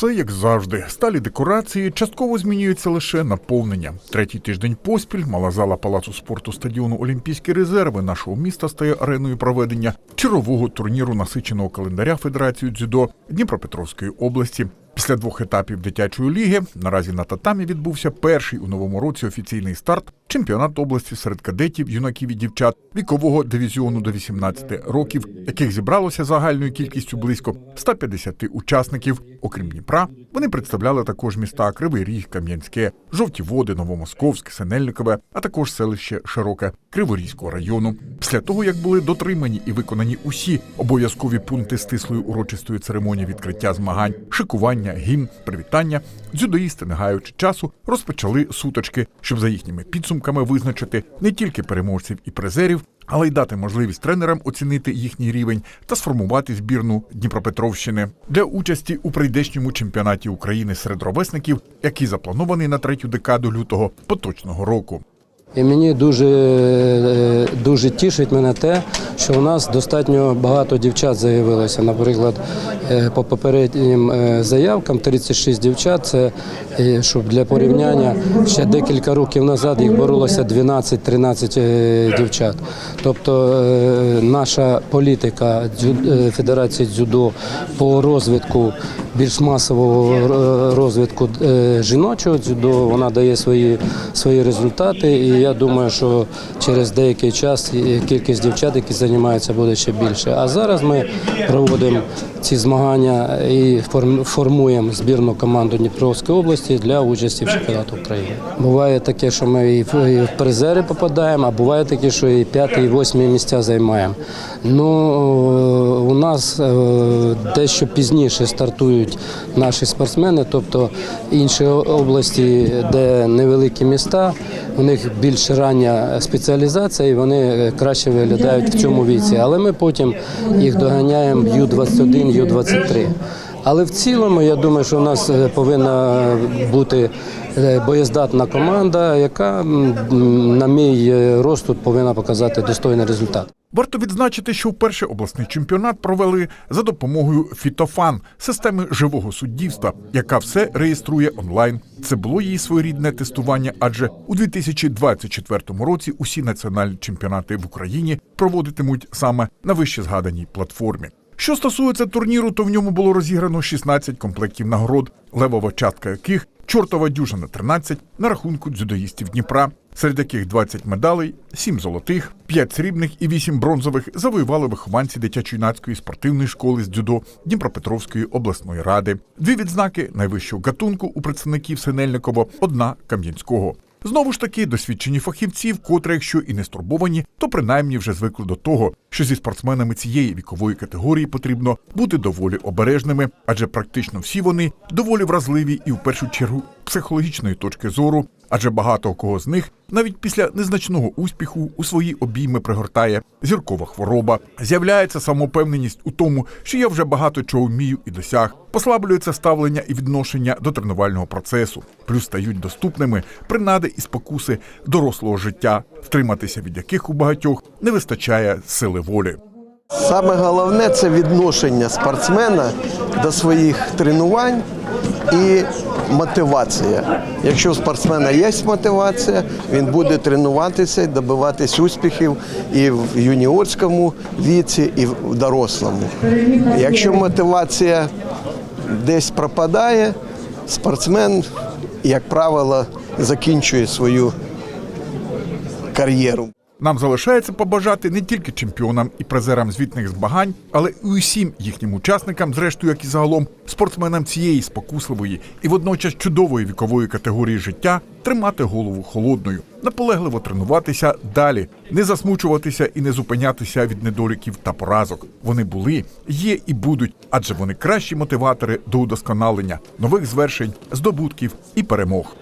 Все як завжди. Сталі декорації частково змінюється лише наповнення. Третій тиждень поспіль мала зала палацу спорту стадіону Олімпійські резерви нашого міста стає ареною проведення чергового турніру насиченого календаря Федерації дзюдо Дніпропетровської області. Після двох етапів дитячої ліги наразі на татамі відбувся перший у новому році офіційний старт чемпіонат області серед кадетів, юнаків і дівчат вікового дивізіону до 18 років, яких зібралося загальною кількістю близько 150 учасників. Окрім Дніпра, вони представляли також міста Кривий Ріг, Кам'янське, Жовті Води, Новомосковськ, Синельникове, а також селище Широке Криворізького району. Після того, як були дотримані і виконані усі обов'язкові пункти стислої урочистої церемонії відкриття змагань, шикування, гімн, привітання, дзюдоїсти, не гаючи часу, розпочали суточки, щоб за їхніми підсумками визначити не тільки переможців і призерів, але й дати можливість тренерам оцінити їхній рівень та сформувати збірну Дніпропетровщини для участі у прийдешньому чемпіонаті України серед ровесників, який запланований на третю декаду лютого поточного року. І мені дуже, е, дуже тішить мене те, що у нас достатньо багато дівчат заявилося. Наприклад, е, по попереднім е, заявкам 36 дівчат. Це е, щоб для порівняння ще декілька років назад їх боролося 12-13 е, дівчат. Тобто наша політика Федерації дзюдо по розвитку більш масового розвитку жіночого дзюдо, вона дає свої, свої результати. І я думаю, що через деякий час кількість дівчат, які займаються, буде ще більше. А зараз ми проводимо ці змагання і формуємо збірну команду Дніпровської області для участі в чемпіонаті України. Буває таке, що ми і в, призери попадаємо, а буває таке, що і п'яте, і восьме місця займаємо. Ну у нас е, дещо пізніше стартують наші спортсмени, тобто інші області, де невеликі міста, у них більш рання спеціалізація, і вони е, краще виглядають в цьому віці. Але ми потім їх доганяємо в Ю-21, Ю-23. Але в цілому я думаю, що у нас е, повинна бути боєздатна команда, яка, на мій е, розсуд, повинна показати достойний результат. Варто відзначити, що вперше обласний чемпіонат провели за допомогою Фітофан системи живого суддівства, яка все реєструє онлайн. Це було її своєрідне тестування, адже у 2024 році усі національні чемпіонати в Україні проводитимуть саме на вище згаданій платформі. Що стосується турніру, то в ньому було розіграно 16 комплектів нагород, левова частка яких чортова дюжина 13 на рахунку дзюдоїстів Дніпра, серед яких 20 медалей, 7 золотих, 5 срібних і 8 бронзових завоювали вихованці дитячо-юнацької спортивної школи з дзюдо Дніпропетровської обласної ради. Дві відзнаки найвищого гатунку у представників Синельникова, одна Кам'янського. Знову ж таки, досвідчені фахівці, вкотре, якщо і не стурбовані, то принаймні вже звикли до того, що зі спортсменами цієї вікової категорії потрібно бути доволі обережними, адже практично всі вони доволі вразливі і в першу чергу психологічної точки зору, адже багато кого з них навіть після незначного успіху у свої обійми пригортає зіркова хвороба. З'являється самопевненість у тому, що я вже багато чого вмію і досяг. Послаблюється ставлення і відношення до тренувального процесу, плюс стають доступними принади і спокуси дорослого життя, втриматися від яких у багатьох не вистачає сили волі. Саме головне це відношення спортсмена до своїх тренувань і мотивація. Якщо у спортсмена є мотивація, він буде тренуватися добиватись успіхів і в юніорському віці, і в дорослому. Якщо мотивація десь пропадає, спортсмен, як правило, закінчує свою кар'єру. Нам залишається побажати не тільки чемпіонам і призерам звітних змагань, але й усім їхнім учасникам, зрештою, як і загалом спортсменам цієї спокусливої і водночас чудової вікової категорії життя тримати голову холодною, наполегливо тренуватися далі, не засмучуватися і не зупинятися від недоліків та поразок. Вони були, є і будуть, адже вони кращі мотиватори до удосконалення нових звершень, здобутків і перемог.